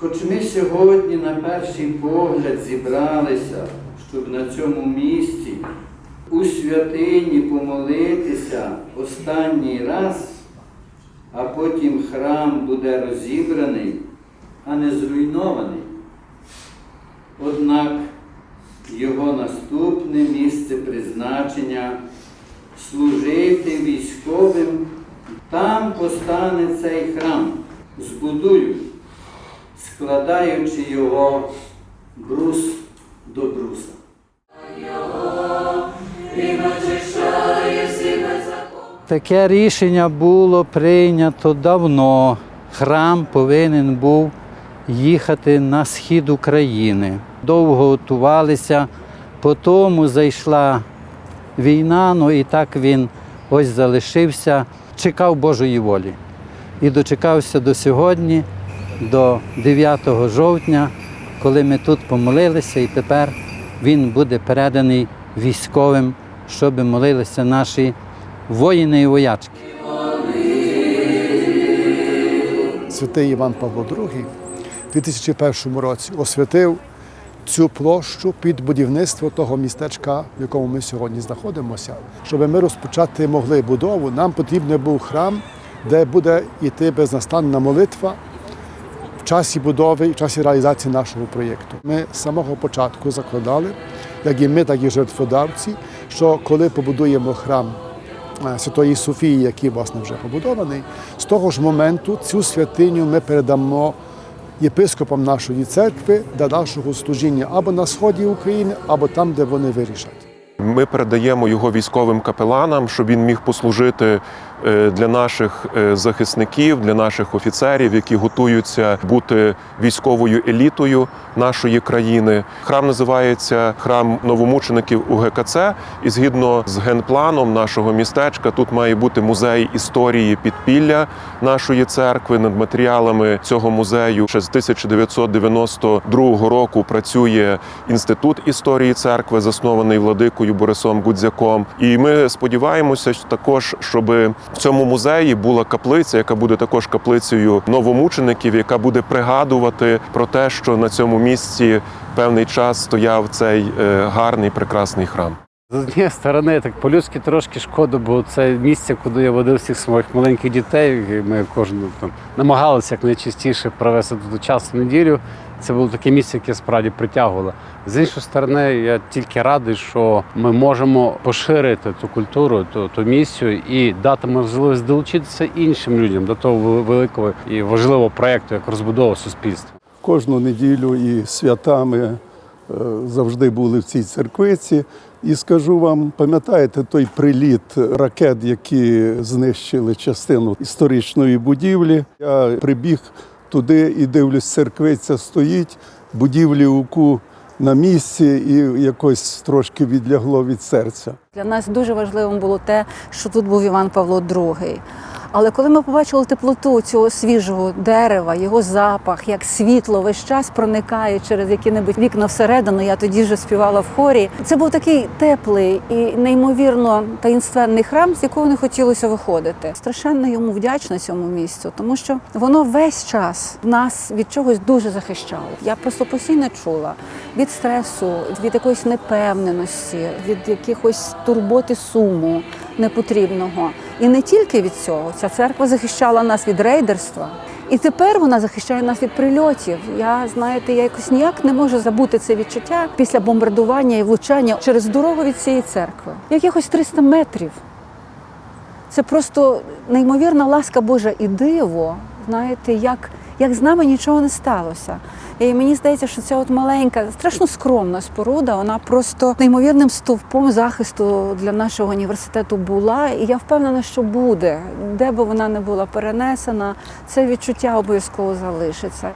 Хоч ми сьогодні на перший погляд зібралися, щоб на цьому місці у святині помолитися останній раз, а потім храм буде розібраний, а не зруйнований. Однак його наступне місце призначення служити військовим, там постане цей храм, збудують, складаючи його брус до бруса. Таке рішення було прийнято давно. Храм повинен був їхати на схід України. Довго готувалися, потім зайшла війна, ну і так він ось залишився, чекав Божої волі. І дочекався до сьогодні, до 9 жовтня, коли ми тут помолилися, і тепер він буде переданий військовим, щоб молилися наші воїни і воячки. Святий Іван Павло II у 2001 році освятив цю площу під будівництво того містечка, в якому ми сьогодні знаходимося. Щоб ми розпочати могли будову, нам потрібен був храм, де буде йти безнастанна молитва часі будови і в часі реалізації нашого проєкту. Ми з самого початку закладали, як і ми, так і жертводавці, що коли побудуємо храм е, Святої Софії, який власне вже побудований, з того ж моменту цю святиню ми передамо єпископам нашої церкви для нашого служіння або на сході України, або там, де вони вирішать. Ми передаємо його військовим капеланам, щоб він міг послужити е, для наших е, захисників, для наших офіцерів, які готуються бути військовою елітою нашої країни. Храм називається храм новомучеників УГКЦ. І згідно з генпланом нашого містечка, тут має бути музей історії підпілля нашої церкви. Над матеріалами цього музею ще з 1992 року працює інститут історії церкви, заснований владикою Борисом Гудзяком. І ми сподіваємося також, щоб в цьому музеї була каплиця, яка буде також каплицею новомучеників, яка буде пригадувати про те, що на цьому місці певний час стояв цей е, гарний прекрасний храм. З однієї сторони, так по-людськи трошки шкода, бо це місце, куди я водив всіх своїх маленьких дітей. і Ми кожну там намагалися якнайчастіше провести тут час в неділю. Це було таке місце, яке справді притягувало. З іншої сторони, я тільки радий, що ми можемо поширити ту культуру, ту, ту місію і дати можливість долучитися іншим людям до того великого і важливого проєкту, як розбудова суспільства. кожну неділю і святами е, завжди були в цій церквиці. І скажу вам, пам'ятаєте той приліт ракет, які знищили частину історичної будівлі? Я прибіг туди і дивлюсь, церквиця стоїть, будівлі УКУ на місці, і якось трошки відлягло від серця. Для нас дуже важливим було те, що тут був Іван Павло II. Але коли ми побачили теплоту цього свіжого дерева, його запах, як світло весь час проникає через які-небудь вікна всередину, я тоді вже співала в хорі. Це був такий теплий і неймовірно таїнственний храм, з якого не хотілося виходити. Страшенно йому вдячна цьому місцю, тому що воно весь час нас від чогось дуже захищало. Я просто постійно чула від стресу, від якоїсь непевненості, від якихось турботи суму непотрібного. І не тільки від цього. Ця церква захищала нас від рейдерства. І тепер вона захищає нас від прильотів. Я знаєте, я якось ніяк не можу забути це відчуття після бомбардування і влучання через дорогу від цієї церкви. Якихось 300 метрів. Це просто неймовірна ласка Божа і диво. Знаєте, як, як з нами нічого не сталося. І мені здається, що ця от маленька, страшно скромна споруда, вона просто неймовірним стовпом захисту для нашого університету була. І я впевнена, що буде, де би вона не була перенесена, це відчуття обов'язково залишиться.